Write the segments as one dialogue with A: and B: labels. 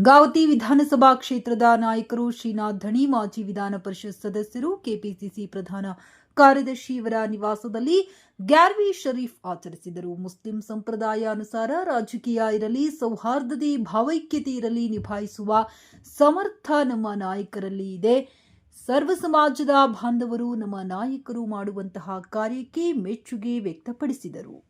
A: ಗಂಗಾವತಿ ವಿಧಾನಸಭಾ ಕ್ಷೇತ್ರದ ನಾಯಕರು ಶ್ರೀನಾಥ್ ಧಣಿ ಮಾಜಿ ವಿಧಾನ ಪರಿಷತ್ ಸದಸ್ಯರು ಕೆಪಿಸಿಸಿ ಪ್ರಧಾನ ಕಾರ್ಯದರ್ಶಿ ಇವರ ನಿವಾಸದಲ್ಲಿ ಗ್ಯಾರ್ವಿ ಶರೀಫ್ ಆಚರಿಸಿದರು. ಮುಸ್ಲಿಂ ಸಂಪ್ರದಾಯ ಅನುಸಾರ ರಾಜಕೀಯ ಇರಲಿ, ಸೌಹಾರ್ದತೆ, ಭಾವೈಕ್ಯತೆ ಇರಲಿ ನಿಭಾಯಿಸುವ ಸಮರ್ಥ ನಮ್ಮ ನಾಯಕರಲ್ಲಿ ಇದೆ. ಸರ್ವ ಸಮಾಜದ ಬಾಂಧವರು ನಮ್ಮ ನಾಯಕರು ಮಾಡುವಂತಹ ಕಾರ್ಯಕ್ಕೆ ಮೆಚ್ಚುಗೆ ವ್ಯಕ್ತಪಡಿಸಿದರು.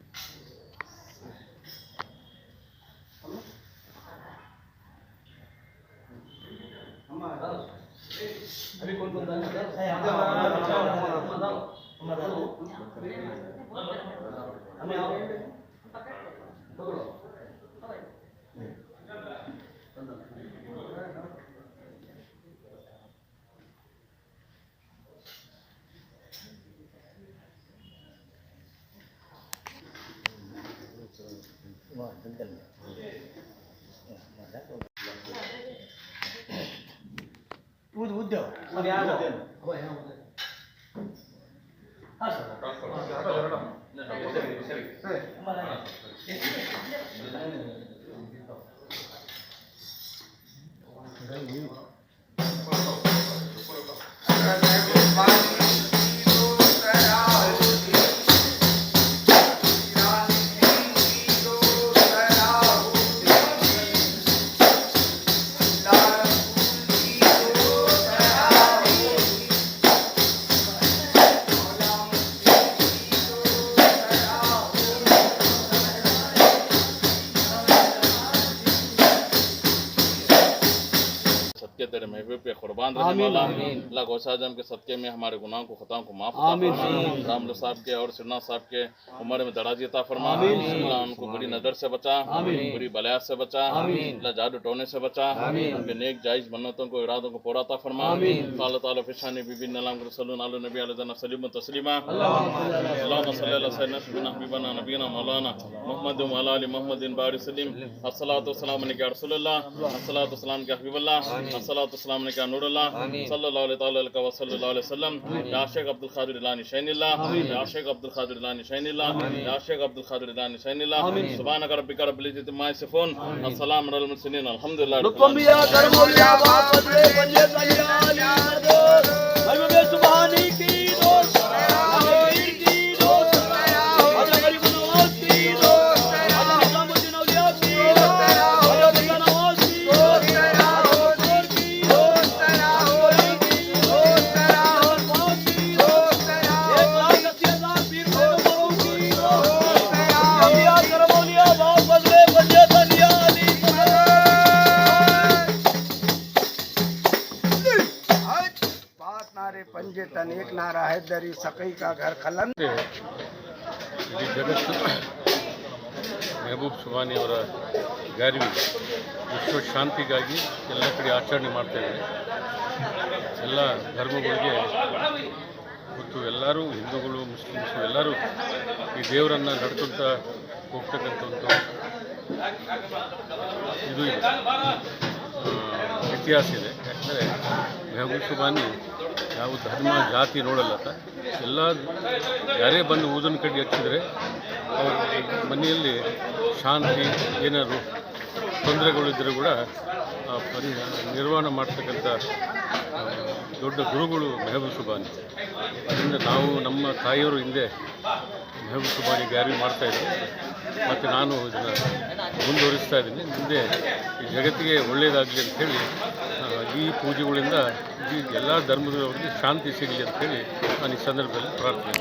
B: Wow, संजाली दो हरमे सुभानी की दो हरमे की
C: सत्य तेरे महबूब पे कुर्बान अल्लाह गौसा आज़म के सदक़े में हमारे गुनाहों को खताओं को माफ़ रामल साहब के और सिन्हा साहब के उम्र में दराजी अता फरमा अल्लाह उनको बुरी नज़र से बचा बुरी बलायात से बचा अल्लाह जादू टोने से बचा उनके नेक जायज़ मन्नतों को इरादों को पूरा अता फरमा ताला फिशानी बीबी नलाम नबी अलैहि सलीम तस्लीमा। हबीबना नबीना मौलाना मोहम्मद व अला आलि मोहम्मदिन बारि सलीम। अस्सलातु वस्सलाम अलैका या रसूलल्लाह। अस्सलातु वस्सलाम के
B: الصلاة والسلام عليك نور الله صلى الله عليه تعالى لك وصلى الله عليه وسلم. يا شيخ عبد القادر لاني شين الله. يا شيخ عبد القادر لاني شين الله. يا شيخ عبد القادر لاني شين الله. سبحانك ربك رب العزة ما يصفون. السلام على المرسلين. الحمد
D: لله नारे पंजे तन एक नारा हैदरी सकई का घर खलन
E: ಇಡೀ ಜಗತ್ತು ಮೆಹಬೂಬ್ ಸುಬಾನಿ ಅವರ ಗಾರಿವಿ ವಿಶ್ವ ಶಾಂತಿಗಾಗಿ ಎಲ್ಲ ಕಡೆ ಆಚರಣೆ ಮಾಡ್ತಾ ಇದ್ದಾರೆ ಎಲ್ಲ ಧರ್ಮಗಳಿಗೆ ಮತ್ತು ಎಲ್ಲರೂ ಹಿಂದೂಗಳು ಮುಸ್ಲಿಮ್ಸು ಎಲ್ಲರೂ ಈ ದೇವರನ್ನು ನಡ್ಕೊತ ಹೋಗ್ತಕ್ಕಂಥ ಒಂದು ಇದು ಇದೆ ಆ, ಇತಿಹಾಸ ಇದೆ ಯಾಕಂದರೆ ಮೆಹಬೂಬ್ ಸುಬಾನಿ ಯಾವ ಧರ್ಮ, ಜಾತಿ ನೋಡಲ್ಲತ್ತ ಎಲ್ಲ ಯಾರೇ ಬಂದು ಊದನ ಕಡ್ಡಿ ಹಚ್ಚಿದರೆ ಅವ್ರ ಮನೆಯಲ್ಲಿ ಶಾಂತಿ, ಏನಾದ್ರು ತೊಂದರೆಗಳಿದ್ದರೂ ಕೂಡ ಪರಿ, ನಿರ್ವಹಣೆ ಮಾಡ್ತಕ್ಕಂಥ ದೊಡ್ಡ ಗುರುಗಳು ಮೆಹಬೂಬ್ ಸುಬಾನಿ. ಅದರಿಂದ ನಾವು ನಮ್ಮ ತಾಯಿಯವರು ಹಿಂದೆ ಮೆಹಬೂಬ್ ಸುಬಾನಿ ಗ್ಯಾರಿ ಮಾಡ್ತಾಯಿದ್ದೆ ಮತ್ತು ನಾನು ಇದನ್ನು ಮುಂದುವರಿಸ್ತಾ ಇದ್ದೀನಿ. ಮುಂದೆ ಈ ಜಗತ್ತಿಗೆ ಒಳ್ಳೆಯದಾಗಲಿ ಅಂಥೇಳಿ ಈ ಪೂಜೆಗಳಿಂದ ಈ ಎಲ್ಲ ಧರ್ಮದವರಿಗೆ ಶಾಂತಿ ಸಿಗಲಿ ಅಂಥೇಳಿ ನಾನು ಈ ಸಂದರ್ಭದಲ್ಲಿ ಪ್ರಾರ್ಥನೆ